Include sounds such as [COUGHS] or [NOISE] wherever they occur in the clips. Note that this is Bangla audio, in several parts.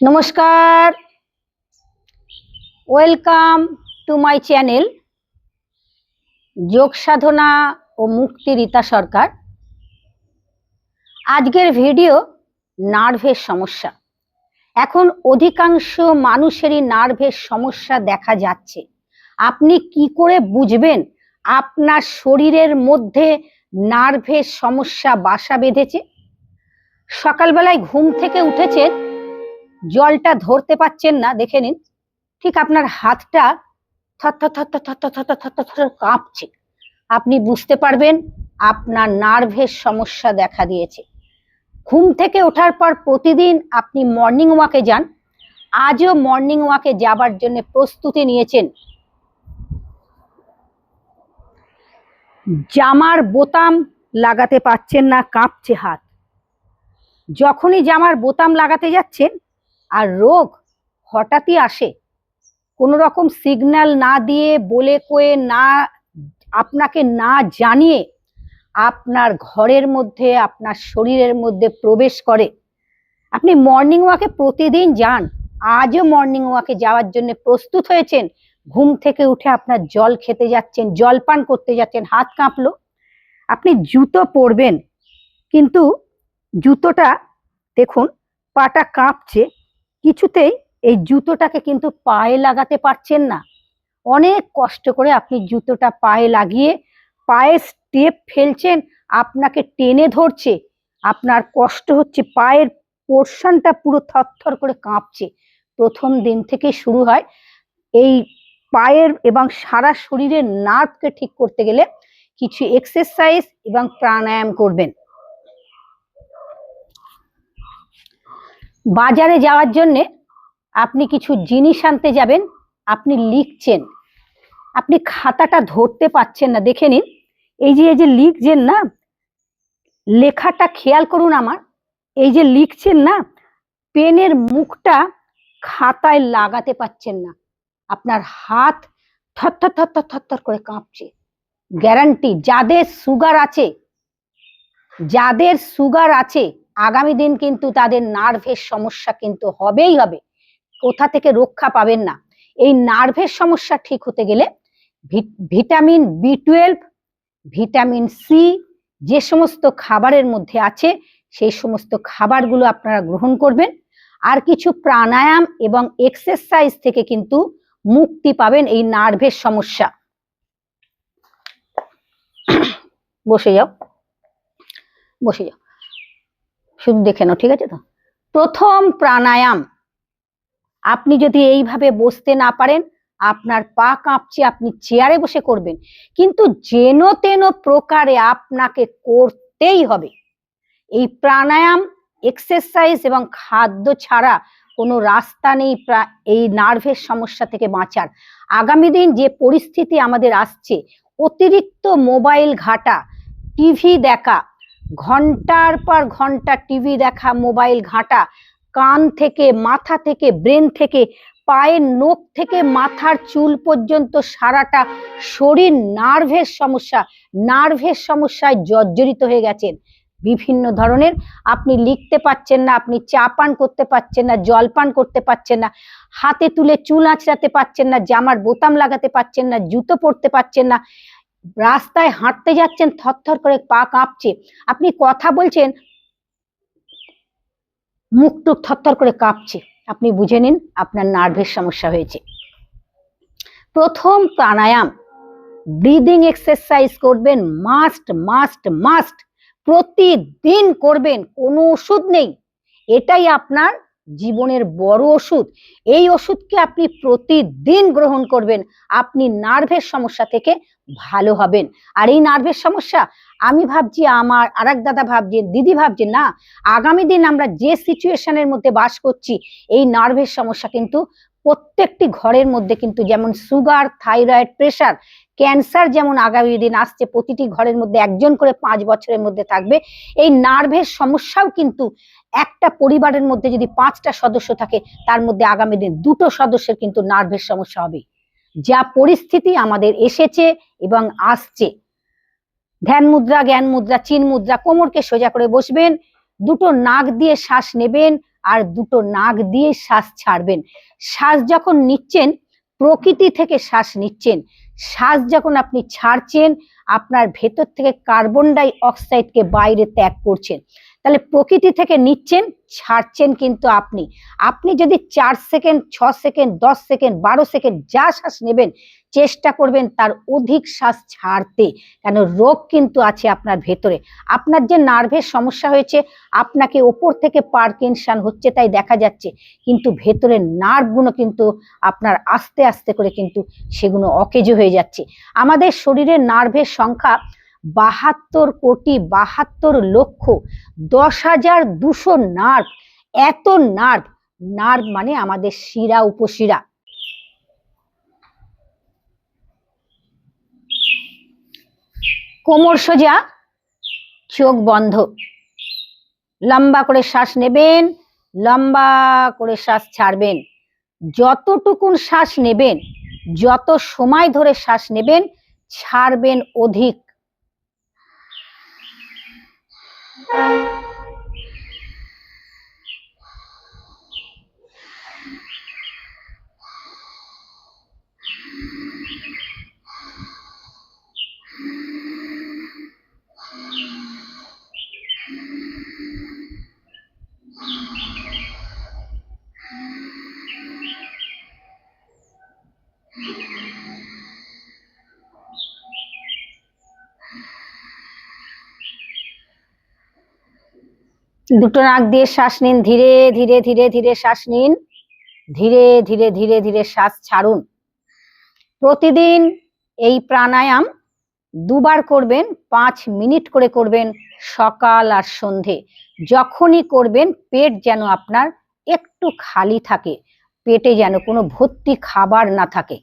নমস্কার। ওয়েলকাম টু মাই চ্যানেল যোগ সাধনা ও মুক্তি রীতা সরকার। আজকের ভিডিও নার্ভের সমস্যা। এখন অধিকাংশ মানুষেরই নার্ভের সমস্যা দেখা যাচ্ছে। আপনি কি করে বুঝবেন আপনার শরীরের মধ্যে নার্ভের সমস্যা বাসা বেঁধেছে? সকালবেলায় ঘুম থেকে উঠেছেন জলটা ধরতে পাচ্ছেন না, দেখে নিন। ঠিক আপনার হাতটা কাঁপছে। আপনি বুঝতে পারবেন আপনার নার্ভের সমস্যা দেখা দিয়েছে। ঘুম থেকে ওঠার পর প্রতিদিন আপনি মর্নিং ওয়াকে যান। আজও মর্নিং ওয়াকে যাবার জন্য প্রস্তুতি নিয়েছেন। জামার বোতাম লাগাতে পারছেন না, কাঁপছে হাত। যখনই জামার বোতাম লাগাতে যাচ্ছেন আর রোগ হঠাৎই আসে। কোনো রকম সিগন্যাল না দিয়ে বলে কয়ে না, আপনাকে না জানিয়ে আপনার ঘরের মধ্যে, আপনার শরীরের মধ্যে প্রবেশ করে। আপনি মর্নিং ওয়াকে প্রতিদিন যান। আজও মর্নিং ওয়াকে যাওয়ার জন্য প্রস্তুত হয়েছেন। ঘুম থেকে উঠে আপনার জল খেতে যাচ্ছেন, জল পান করতে যাচ্ছেন, হাত কাঁপলো। আপনি জুতো পরবেন, কিন্তু জুতোটা দেখুন, পাটা কাঁপছে। কিছুতেই এই জুতোটাকে কিন্তু পায়ে লাগাতে পারছেন না। অনেক কষ্ট করে আপনি জুতোটা পায়ে লাগিয়ে পায়ে স্টেপ ফেলছেন, আপনাকে টেনে ধরছে, আপনার কষ্ট হচ্ছে, পায়ের পোর্শনটা পুরো থরথর করে কাঁপছে। প্রথম দিন থেকে শুরু হয় এই পায়ের এবং সারা শরীরের নার্ভকে ঠিক করতে গেলে কিছু এক্সারসাইজ এবং প্রাণায়াম করবেন। বাজারে যাওয়ার জন্যে আপনি কিছু জিনিস আনতে যাবেন, আপনি লিখছেন। আপনি খাতাটা ধরতে পাচ্ছেন না, দেখে নিন। এই যে এই যে লিখছেন না, লেখাটা খেয়াল করুন আমার। এই যে লিখছেন না, পেনের মুখটা খাতায় লাগাতে পাচ্ছেন না। আপনার হাত থরথর থরথর থরথর করে কাঁপছে। গ্যারান্টি, যাদের সুগার আছে, যাদের সুগার আছে আগামী দিন কিন্তু তাদের নার্ভের সমস্যা কিন্তু হবেই হবে। কোথা থেকে রক্ষা পাবেন না। এই নার্ভের সমস্যা ঠিক হতে গেলে vitamin B twelve, vitamin C যে সমস্ত খাবারের মধ্যে আছে, সেই সমস্ত খাবারগুলো আপনারা গ্রহণ করবেন। আর কিছু প্রাণায়াম এবং এক্সারসাইজ থেকে কিন্তু মুক্তি পাবেন এই নার্ভের সমস্যা। বসে যাও। বসে যাও। শুধু দেখে নাও, ঠিক আছে তো? প্রথম প্রাণায়াম। আপনি যদি এইভাবে বসতে না পারেন, আপনার পা কাঁপছে, আপনি চেয়ারে বসে করবেন। কিন্তু যেন তেন প্রকারে আপনাকে করতেই হবে। এই প্রাণায়াম এক্সারসাইজ এবং খাদ্য ছাড়া কোনো রাস্তা নেই এই নার্ভের সমস্যা থেকে বাঁচার। আগামী দিন যে পরিস্থিতি আমাদের আসছে, অতিরিক্ত মোবাইল ঘাটা টিভি দেখা ঘণ্টার পর ঘণ্টা টিভি দেখা, মোবাইল ঘাটা, কান থেকে, মাথা থেকে, ব্রেন থেকে, পায়ের নোখ থেকে, মাথার চুল পর্যন্ত সারাটা শরীর নার্ভের সমস্যা, নার্ভের সমস্যায় জর্জরিত হয়ে গেছেন। বিভিন্ন ধরনের, আপনি লিখতে পাচ্ছেন না, আপনি চা পান করতে পাচ্ছেন না, জল পান করতে পাচ্ছেন না, হাতে তুলে চুল আঁচড়াতে পাচ্ছেন না, জামার বোতাম লাগাতে পাচ্ছেন না, জুতো পরতে পাচ্ছেন না রাস্তায় হাঁটতে যাচ্ছেন, থরথর করে পা কাঁপছে। আপনি কথা বলছেন, মুখ টুক থরথর করে কাঁপছে। আপনি বুঝে নিন, আপনার নার্ভের সমস্যা হয়েছে। প্রথম প্রাণায়াম, ব্রিদিং এক্সারসাইজ করবেন, মাস্ট মাস্ট মাস্ট। প্রতিদিন করবেন, কোনো ওষুধ নেই। এটাই আপনার জীবনের বড় ওষুধ, এই ওষুধকে আপনি প্রতিদিন গ্রহণ করবেন। আপনি নার্ভের সমস্যা থেকে ভালো হবেন। আর এই নার্ভের সমস্যা, আমি ভাবছি, আমার আর এক দাদা ভাবছেন, দিদি ভাবছে না, আগামী দিন আমরা যে সিচুয়েশনের মধ্যে বাস করছি, এই নার্ভের সমস্যা কিন্তু প্রত্যেকটি ঘরের মধ্যে কিন্তু যেমন সুগার থাইরয়েড প্রেশার ক্যান্সার যেমন আগামী দিন আসছে, প্রতিটি ঘরের মধ্যে একজন করে পাঁচ বছরের মধ্যে থাকবে। এই নার্ভের সমস্যাও কিন্তু একটা পরিবারের মধ্যে যদি পাঁচটা সদস্য থাকে, তার মধ্যে আগামী দিন দুটো সদস্যের কিন্তু নার্ভের সমস্যা হবে। যা পরিস্থিতি আমাদের এসেছে এবং আসছে। ধ্যান মুদ্রা, জ্ঞান মুদ্রা, চিন মুদ্রা, কোমরকে সোজা করে বসবেন, দুটো নাক দিয়ে শ্বাস নেবেন আর দুটো নাক দিয়ে শ্বাস ছাড়বেন। শ্বাস যখন নিচ্ছেন, প্রকৃতি থেকে শ্বাস নিচ্ছেন শ্বাস যখন আপনি ছাড়ছেন আপনার ভেতর থেকে কার্বন ডাই অক্সাইডকে বাইরে ত্যাগ করছেন। তাহলে প্রকৃতি থেকে নিচ্ছেন, ছাড়ছেন কিন্তু আপনি। আপনি যদি চার সেকেন্ড, ছ সেকেন্ড, দশ সেকেন্ড, বারো সেকেন্ড যা শ্বাস নেবেন, চেষ্টা করবেন তার অধিক শ্বাস ছাড়তে। কেন? রোগ কিন্তু আছে আপনার ভেতরে। আপনার যে নার্ভের সমস্যা হয়েছে, আপনাকে ওপর থেকে পার্কিনসান হচ্ছে তাই দেখা যাচ্ছে। কিন্তু ভেতরের নার্ভগুলো কিন্তু আপনার আস্তে আস্তে করে কিন্তু সেগুলো অকেজো হয়ে যাচ্ছে। আমাদের শরীরের নার্ভের সংখ্যা বাহাত্তর কোটি বাহাত্তর লক্ষ দশ হাজার দুশো নার্ভ। এত নার্ভ নার্ভ মানে আমাদের শিরা উপশিরা। কোমর সোজা, চোখ বন্ধ। লম্বা করে শ্বাস নেবেন, লম্বা করে শ্বাস ছাড়বেন। যতটুকুন শ্বাস নেবেন, যত সময় ধরে শ্বাস নেবেন, ছাড়বেন অধিক। Thank you. দুটো নাক দিয়ে শ্বাস নিন, ধীরে ধীরে ধীরে ধীরে শ্বাস নিন, ধীরে ধীরে ধীরে ধীরে শ্বাস ছাড়ুন। প্রতিদিন এই প্রাণায়াম দুবার করবেন, পাঁচ মিনিট করে করবেন সকাল আর সন্ধে। যখনই করবেন, পেট যেন আপনার একটু খালি থাকে, পেটে যেন কোনো ভর্তি খাবার না থাকে।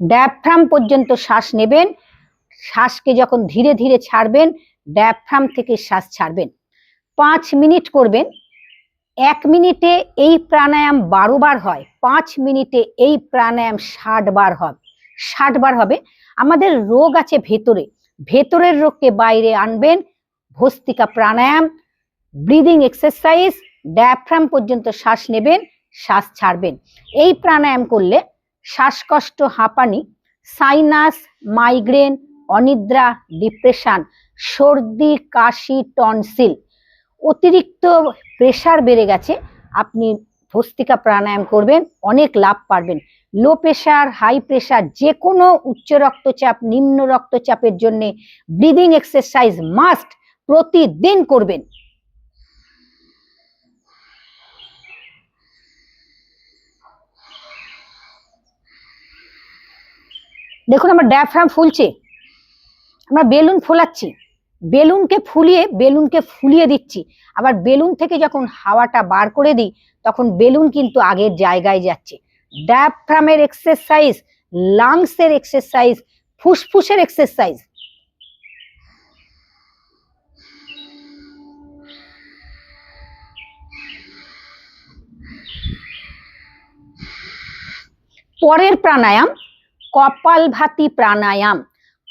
ডায়াফ্রাম পর্যন্ত শ্বাস নেবেন শ্বাসকে যখন ধীরে ধীরে ছাড়বেন ডায়াফ্রাম থেকে শ্বাস ছাড়বেন। পাঁচ মিনিট করবেন। এক মিনিটে এই প্রাণায়াম বারো বার হয়। পাঁচ মিনিটে এই প্রাণায়াম ষাট বার হবে ষাট বার হবে। আমাদের রোগ আছে ভেতরে। ভেতরের রোগকে বাইরে আনবেন। Bhastrika pranayama breathing exercise diaphragm পর্যন্ত শ্বাস নেবেন, শ্বাস ছাড়বেন। এই প্রাণায়াম করলে শ্বাসকষ্ট, হাঁপানি সাইনাস মাইগ্রেন অনিদ্রা ডিপ্রেশন সর্দি, কাশি টনসিল অতিরিক্ত প্রেশার বেড়ে গেছে। আপনি ভস্তিকা প্রাণায়াম করবেন, অনেক লাভ পারবেন। লো প্রেশার হাই প্রেশার যে কোনো উচ্চ রক্তচাপ, নিম্ন রক্তচাপের জন্য ব্রিদিং এক্সারসাইজ মাস্ট প্রতিদিন করবেন। দেখুন আমার ডায়াফ্রাম ফুলছে। আমরা বেলুন ফোলাচ্ছি। বেলুনকে ফুলিয়ে বেলুনকে ফুলিয়ে দিচ্ছি। আবার বেলুন থেকে যখন হাওয়াটা বার করে দিই, তখন বেলুন কিন্তু আগের জায়গায় যাচ্ছে। ডায়াফ্রামের এক্সারসাইজ লাংসের এক্সারসাইজ ফুসফুসের এক্সারসাইজ পরের প্রাণায়াম, কপালভাতি প্রাণায়াম।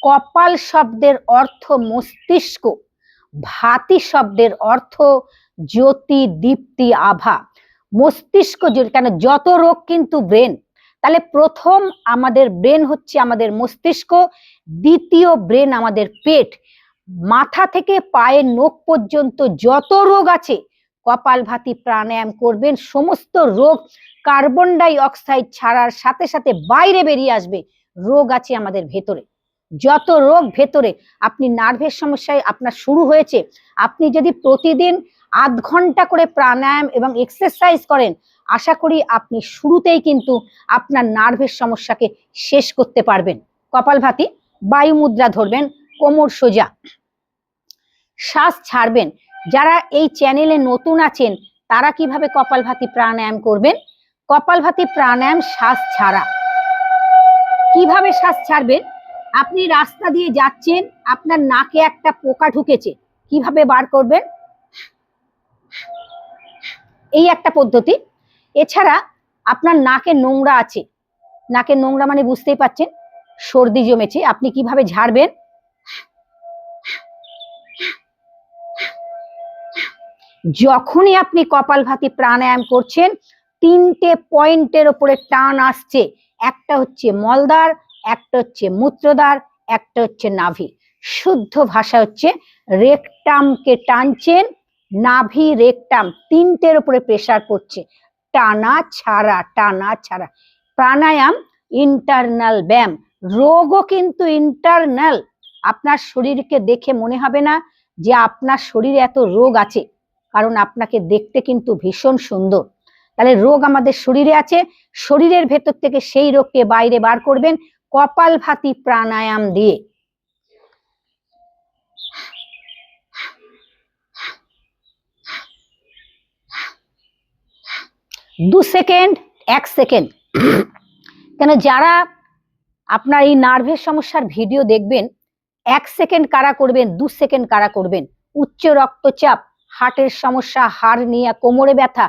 কপাল শব্দের অর্থ মস্তিষ্ক, ভাতি শব্দের অর্থ জ্যোতি, দীপ্তি, আভা। মস্তিষ্ক কেন যত রোগ কিন্তু ব্রেন। তাহলে প্রথম আমাদের ব্রেন হচ্ছে আমাদের মস্তিষ্ক, দ্বিতীয় ব্রেন আমাদের পেট। মাথা থেকে পায়ের নখ পর্যন্ত যত রোগ আছে, কপাল, ভাতি, প্রাণায়াম করবেন, সমস্ত রোগ কার্বন ডাই অক্সাইড ছাড়ার সাথে সাথে বাইরে বেরিয়ে আসবে, রোগ আছে আমাদের ভেতরে। যত রোগ ভেতরে আপনি নার্ভের সমস্যায় আপনার শুরু হয়েছে, আপনি যদি প্রতিদিন আধ ঘণ্টা করে প্রাণায়াম এবং এক্সারসাইজ করেন, আশা করি আপনি শুরুতেই কিন্তু আপনার নার্ভের সমস্যাকে শেষ করতে পারবেন। কপালভাতি বায়ু মুদ্রা ধরবেন, কোমর সোজা। শ্বাস ছাড়বেন। যারা এই চ্যানেলে নতুন আছেন, তারা কীভাবে কপালভাতি প্রাণায়াম করবেন? কপালভাতি প্রাণায়াম, শ্বাস ছাড়া। কীভাবে শ্বাস ছাড়বেন? আপনি রাস্তা দিয়ে যাচ্ছেন, আপনার নাকে একটা পোকা ঢুকেছে, কীভাবে বার করবেন? এই একটা পদ্ধতি। এছাড়া আপনার নাকে নোংরা আছে। নাকে নোংরা মানে বুঝতেই পাচ্ছেন, সর্দি জমেছে, আপনি কীভাবে ঝাড়বেন? যখনই আপনি কপালভাতি প্রাণায়াম করছেন, তিনটে পয়েন্টের ওপরে টান আসছে। একটা হচ্ছে মলদার একটা হচ্ছে মূত্রদ্বার একটা হচ্ছে নাভি। শুদ্ধ ভাষা হচ্ছে রেকটামকে টানছেন, নাভি রেকটাম তিনটের উপরে প্রেসার পড়ছে টানা ছাড়া টানা ছাড়া। প্রাণায়াম ইন্টারনাল ব্যায়াম। রোগও কিন্তু ইন্টারনাল আপনার শরীরকে দেখে মনে হবে না যে আপনার শরীরে এত রোগ আছে, কারণ আপনাকে দেখতে কিন্তু ভীষণ সুন্দর। তাহলে রোগ আমাদের শরীরে আছে, শরীরের ভেতর থেকে সেই রোগকে বাইরে বার করবেন কপালভাতি প্রাণায়াম দিয়ে। দু সেকেন্ড, এক সেকেন্ড। কেন যারা আপনার এই নার্ভের সমস্যার ভিডিও দেখবেন, এক সেকেন্ড কারা করবেন, দু সেকেন্ড কারা করবেন? উচ্চ রক্তচাপ হার্টের সমস্যা হাড় নিয়ে কোমরে ব্যথা,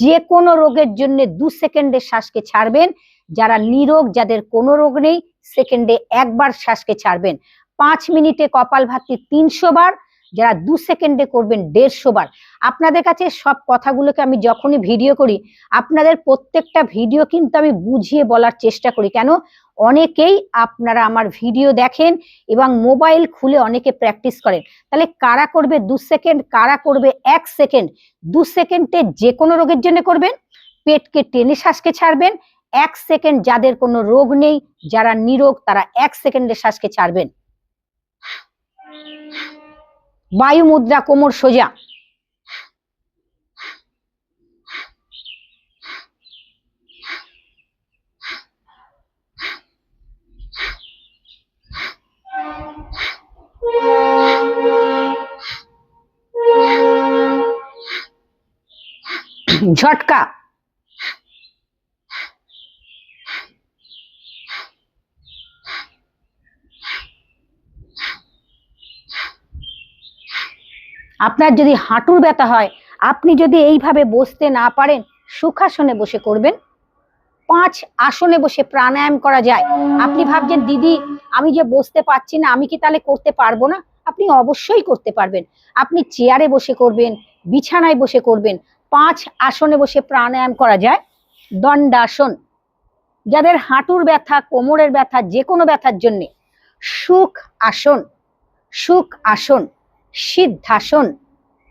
যে কোনো রোগের জন্য দু সেকেন্ডে শ্বাসকে ছাড়বেন। যারা নিরোগ, যাদের কোনো রোগ নেই, সেকেন্ডে একবার শ্বাসকে ছাড়বেন। পাঁচ মিনিটে কপাল ভাতি তিনশো বার যারা দু সেকেন্ডে করবেন দেড়শো বার। আপনাদের কাছে সব কথাগুলোকে আমি যখনই ভিডিও করি, আপনাদের প্রত্যেকটা ভিডিও কিন্তু আমি বুঝিয়ে বলার চেষ্টা করি। কেন? অনেকেই আপনারা আমার ভিডিও দেখেন এবং মোবাইল খুলে অনেকে প্র্যাকটিস করেন। তাহলে কারা করবে দু সেকেন্ড, কারা করবে এক সেকেন্ড? দু সেকেন্ডে যে কোনো রোগের জন্য করবেন, পেটকে টেনে শ্বাসকে ছাড়বেন, এক সেকেন্ড যাদের কোনো রোগ নেই, যারা নিরোগ তারা এক সেকেন্ডে শ্বাসকে ছাড়বেন। বায়ু মুদ্রা কোমর সোজা। ঝটকা। আপনার যদি হাঁটুর ব্যথা হয়, আপনি যদি এইভাবে বসতে না পারেন, সুখাসনে বসে করবেন। পাঁচ আসনে বসে প্রাণায়াম করা যায়। আপনি ভাবছেন, দিদি, আমি যে বসতে পারছি না, আমি কি তাহলে করতে পারব না? আপনি অবশ্যই করতে পারবেন। আপনি চেয়ারে বসে করবেন, বিছানায় বসে করবেন। পাঁচ আসনে বসে প্রাণায়াম করা যায়। দণ্ডাসন। যাদের হাঁটুর ব্যথা, কোমরের ব্যথা যে কোনো ব্যথার জন্যে সুখ আসন সুখ আসন। সিদ্ধাসন,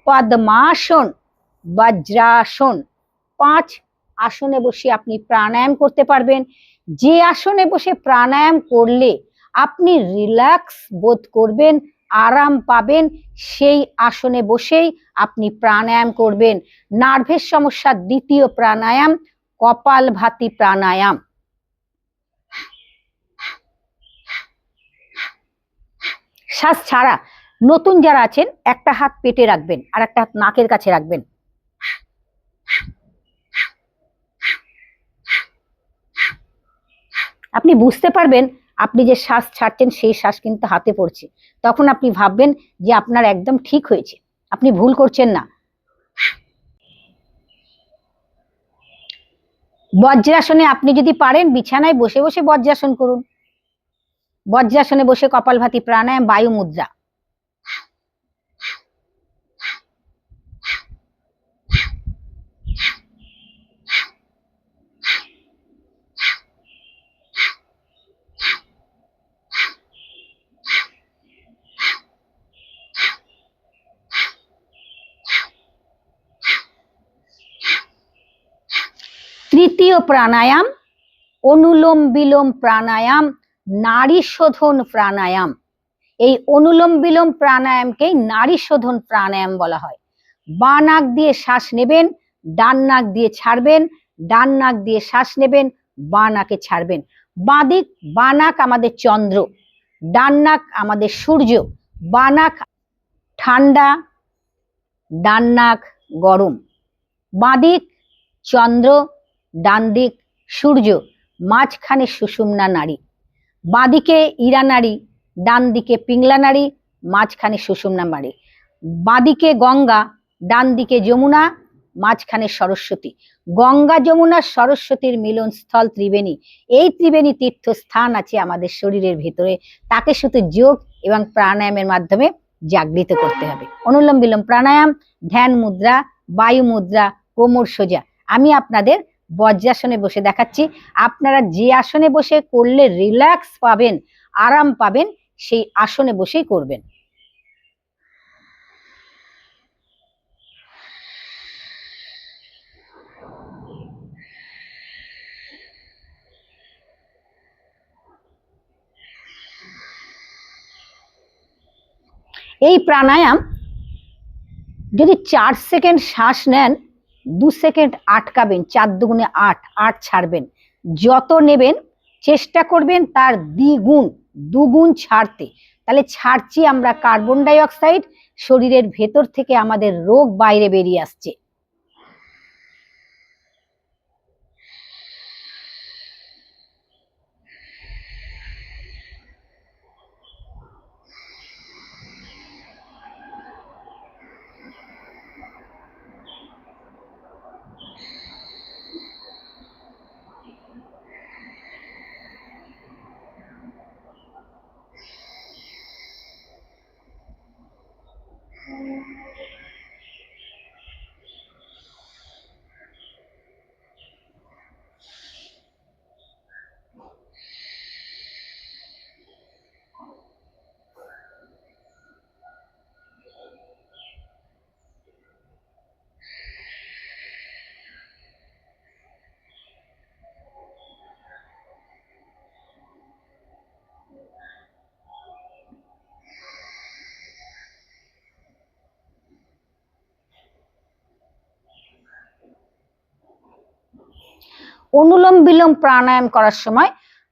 পদ্মাসন, বজ্রাসন। পাঁচ আসনে বসে আপনি প্রাণায়াম করতে পারবেন। যে আসনে বসে প্রাণায়াম করলে আপনি রিল্যাক্স বোধ করবেন, আরাম পাবেন, সেই আসনে বসেই আপনি প্রাণায়াম করবেন। নার্ভের সমস্যার দ্বিতীয় প্রাণায়াম কপাল ভাতি প্রাণায়াম। শ্বাস ছাড়া নতুন যারা আছেন, একটা হাত পেটে রাখবেন আর একটা হাত নাকের কাছে রাখবেন। আপনি বুঝতে পারবেন, আপনি যে শ্বাস ছাড়ছেন, সেই শ্বাস কিন্তু হাতে পড়ছে। তখন আপনি ভাববেন যে আপনার একদম ঠিক হয়েছে। আপনি ভুল করছেন না। বজ্রাসনে আপনি যদি পারেন, বিছানায় বসে বসে বজ্রাসন করুন। বজ্রাসনে বসে কপালভাতি, প্রাণায়াম বায়ু মুদ্রা তৃতীয় প্রাণায়াম, অনুলোম বিলোম প্রাণায়াম, নারী শোধন প্রাণায়াম। এই অনুলোম বিলোম প্রাণায়ামকেই নারী শোধন প্রাণায়াম বলা হয়। বাঁ নাক দিয়ে শ্বাস নেবেন, ডান নাক দিয়ে ছাড়বেন, ডান নাক দিয়ে শ্বাস নেবেন, বাঁ নাকে ছাড়বেন। বাঁ দিক, বাঁ নাক আমাদের চন্দ্র, ডান নাক আমাদের সূর্য, বাঁ নাক ঠান্ডা, ডান নাক গরম। বাঁ দিক চন্দ্র ডান দিক সূর্য, মাঝখানে সুষুম্না নারী। বাঁদিকে ইরা নারী, ডান দিকে পিংলা নারী, মাঝখানে সুষুম্না নারী। বাঁদিকে গঙ্গা, ডান দিকে যমুনা, মাঝখানে সরস্বতী। গঙ্গা, যমুনা, সরস্বতীর মিলন স্থল ত্রিবেণী। এই ত্রিবেণী তীর্থস্থান আছে আমাদের শরীরের ভিতরে। তাকে শুধু যোগ এবং প্রাণায়ামের মাধ্যমে জাগৃত করতে হবে। অনুলোম বিলোম প্রাণায়াম, ধ্যান মুদ্রা, বায়ু মুদ্রা, কোমর সোজা। আমি আপনাদের বজ্রাসনে বসে দেখাচ্ছি। আপনারা যে আসনে বসে করলে রিল্যাক্স পাবেন, আরাম পাবেন, সেই আসনে বসেই করবেন। এই প্রাণায়াম যদি চার সেকেন্ড শ্বাস নেন দু সেকেন্ড আটকাবেন, চার দুগুণে আট আট ছাড়বেন। যত নেবেন, চেষ্টা করবেন তার দ্বিগুণ, দুগুণ ছাড়তে। তাহলে ছাড়ছি আমরা কার্বন ডাইঅক্সাইড, শরীরের ভেতর থেকে আমাদের রোগ বাইরে বেরিয়ে আসছে। অনুলোম বিলোম প্রাণায়াম করার সময়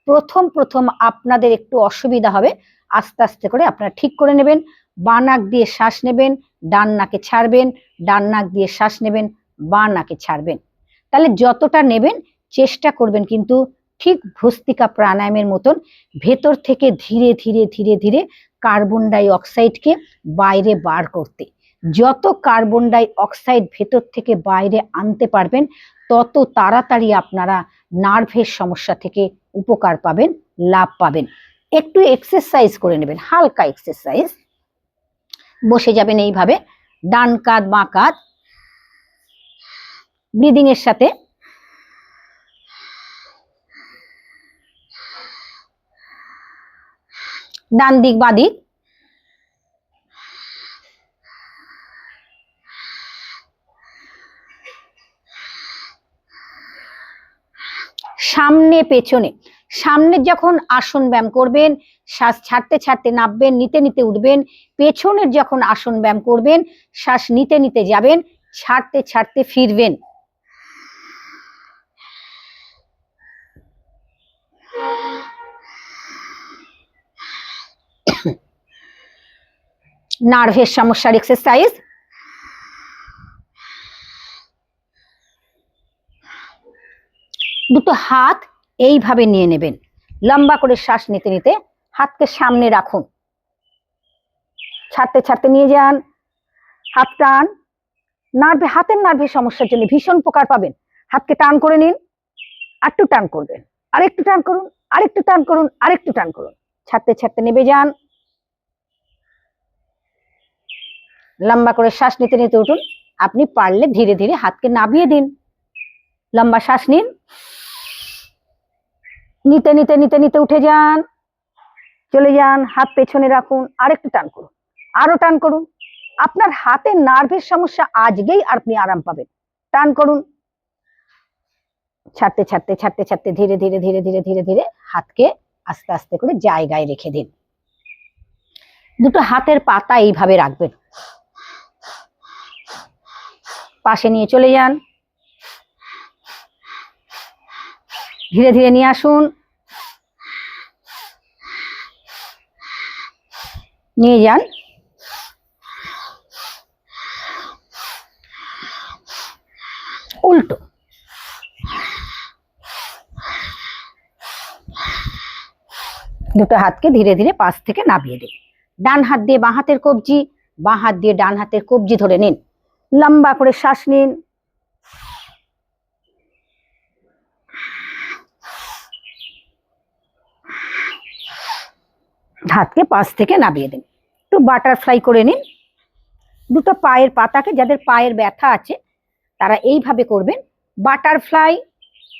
প্রথম প্রথম আপনাদের একটু অসুবিধা হবে। আস্তে আস্তে করে আপনারা ঠিক করে নেবেন। বাঁ নাক দিয়ে শ্বাস নেবেন, ডান নাকে ছাড়বেন, ডান নাক দিয়ে শ্বাস নেবেন, বাঁ নাকে ছাড়বেন। তাহলে যতটা নেবেন চেষ্টা করবেন কিন্তু ঠিক ভস্তিকা প্রাণায়ামের মতন ভেতর থেকে ধীরে ধীরে ধীরে ধীরে কার্বন ডাই অক্সাইডকে বাইরে বার করতে। যত কার্বন ডাই অক্সাইড ভেতর থেকে বাইরে আনতে পারবেন তত তাড়াতাড়ি আপনারা নার্ভের সমস্যা থেকে উপকার পাবেন, লাভ পাবেন। একটু এক্সারসাইজ করে নেবেন, হালকা এক্সারসাইজ বসে যাবেন এইভাবে, ডান কাঁধ, বাঁ কাঁধ। ব্রিদিং এর সাথে। ডান দিক, বাঁ দিক। সামনে পেছনে। সামনে যখন আসন ব্যায়াম করবেন, শ্বাস ছাড়তে ছাড়তে নামবেন, নিতে নিতে উঠবেন, পেছনের যখন আসন ব্যায়াম করবেন, শ্বাস নিতে নিতে যাবেন, ছাড়তে ছাড়তে ফিরবেন। [COUGHS] নার্ভের সমস্যার এক্সারসাইজ দুটো হাত এইভাবে নিয়ে নেবেন। লম্বা করে শ্বাস নিতে নিতে হাতকে সামনে রাখুন। ছাড়তে ছাড়তে নিয়ে যান। হাত টান। নার্ভে, হাতের নার্ভের সমস্যার জন্য ভীষণ প্রকার পাবেন। হাতকে টান করে নিন। আরেকটু টান করবেন। আরেকটু টান করুন, আরেকটু টান করুন, আরেকটু টান করুন। ছাড়তে ছাড়তে নেবে যান। লম্বা করে শ্বাস নিতে নিতে উঠুন। আপনি পারলে ধীরে ধীরে হাতকে নাবিয়ে দিন। লম্বা শ্বাস নিন। নিতে নিতে নিতে নিতে উঠে যান। চলে যান, হাত পেছনে রাখুন, আরেকটু টান করুন। আরও টান করুন। আপনার হাতে নার্ভের সমস্যা আজকেই আপনি আরাম পাবেন। টান করুন। ছাড়তে ছাড়তে ছাড়তে ছাড়তে ধীরে ধীরে ধীরে ধীরে ধীরে ধীরে হাতকে আস্তে আস্তে করে জায়গায় রেখে দিন। দুটো হাতের পাতা এইভাবে রাখবেন। পাশে নিয়ে চলে যান। ধীরে ধীরে নিয়ে আসুন। নিয়ে যান। উল্টো। দুটো হাতকে ধীরে ধীরে পাশ থেকে নামিয়ে দিন। ডান হাত দিয়ে বাঁ হাতের কবজি, বাঁ হাত দিয়ে ডান হাতের কবজি ধরে নিন। লম্বা করে শ্বাস নিন। হাতকে পাশ থেকে নামিয়ে দিন। একটু বাটারফ্লাই করে নিন। দুটো পায়ের পাতাকে, যাদের পায়ের ব্যথা আছে, তারা এইভাবে করবেন। বাটারফ্লাই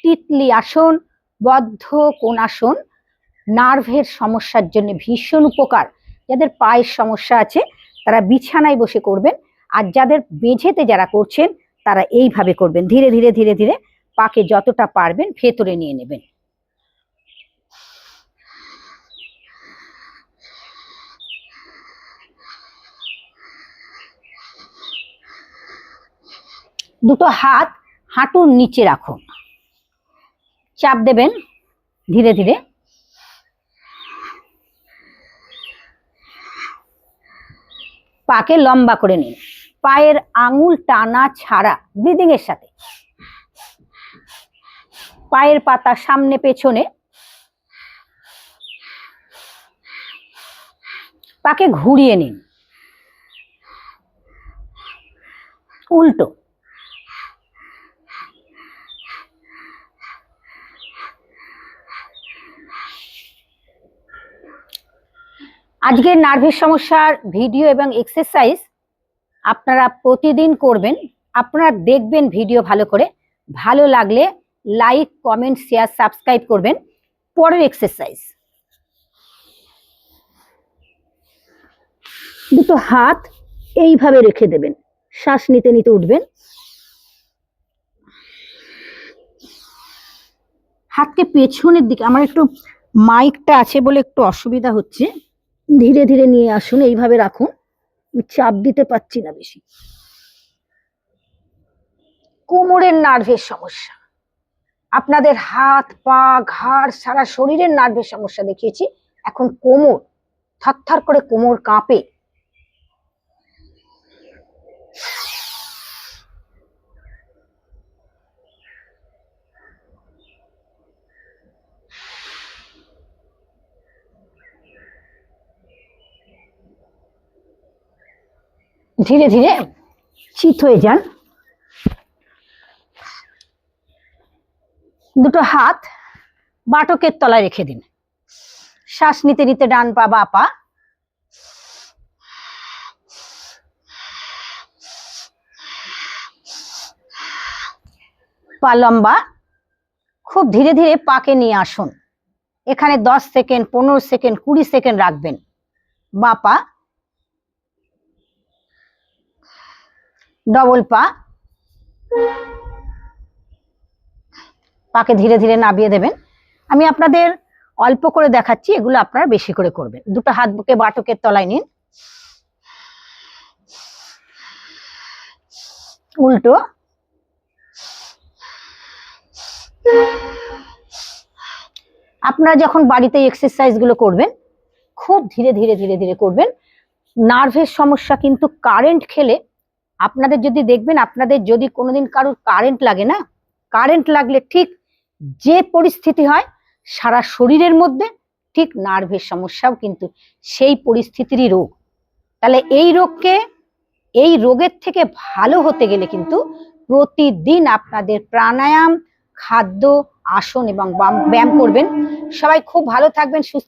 তিতলি আসন, বদ্ধ কোণাসন, নার্ভের সমস্যার জন্য ভীষণ উপকার। যাদের পায়ের সমস্যা আছে, তারা বিছানায় বসে করবেন। আর যাদের মেঝেতে যারা করছেন, তারা এইভাবে করবেন। ধীরে ধীরে ধীরে ধীরে, পাকে যতটা পারবেন, ভেতরে নিয়ে নেবেন। দুটো হাত হাঁটুর নিচে রাখুন চাপ দেবেন ধীরে ধীরে। পাকে লম্বা করে নিন। পায়ের আঙুল টানা ছাড়া ব্রিদিং এর সাথে। পায়ের পাতা সামনে পেছনে। পাকে ঘুরিয়ে নিন। উল্টো। আজকের নার্ভের সমস্যার ভিডিও এবং এক্সারসাইজ আপনারা প্রতিদিন করবেন। আপনারা দেখবেন ভিডিও ভালো করে। ভালো লাগলে লাইক কমেন্ট শেয়ার সাবস্ক্রাইব করবেন। পরের এক্সারসাইজ দুটো হাত এইভাবে রেখে দেবেন। শ্বাস নিতে নিতে উঠবেন। হাতকে পেছনের দিকে, আমার একটু মাইকটা আছে বলে একটু অসুবিধা হচ্ছে। ধীরে ধীরে নিয়ে আসুন, এইভাবে রাখুন। চাপ দিতে পারছি না বেশি। কোমরের নার্ভের সমস্যা। আপনাদের হাত, পা, ঘাড়, সারা শরীরের নার্ভের সমস্যা দেখিয়েছি। এখন কোমর, থরথর করে কোমর কাঁপে। ধীরে ধীরে চিত হয়ে যান। দুটো হাত বাটকের তলায় রেখে দিন। শ্বাস নিতে নিতে ডান পা, বা পা। পা লম্বা। খুব ধীরে ধীরে পাকে নিয়ে আসুন। এখানে দশ সেকেন্ড, পনেরো সেকেন্ড, কুড়ি সেকেন্ড রাখবেন। বা পা। ডবল পা। পাকে ধীরে ধীরে নাবিয়ে দেবেন। আমি আপনাদের অল্প করে দেখাচ্ছি, এগুলো আপনারা বেশি করে করবেন। দুটো হাত বুকে বাটকের তলায় নিন। উল্টো। আপনারা যখন বাড়িতে এক্সারসাইজগুলো করবেন, খুব ধীরে ধীরে ধীরে ধীরে করবেন। নার্ভের সমস্যা কিন্তু কারেন্ট খেলে আপনাদের যদি দেখবেন, আপনাদের যদি কোনোদিন কারোর কারেন্ট লাগে না কারেন্ট লাগলে ঠিক যে পরিস্থিতি হয়, সারা শরীরের মধ্যে ঠিক নার্ভের সমস্যাও কিন্তু সেই পরিস্থিতিরই রোগ। তাহলে এই রোগকে, এই রোগের থেকে ভালো হতে গেলে কিন্তু প্রতিদিন আপনাদের প্রাণায়াম, খাদ্য, আসন এবং ব্যায়াম করবেন। সবাই খুব ভালো থাকবেন, সুস্থ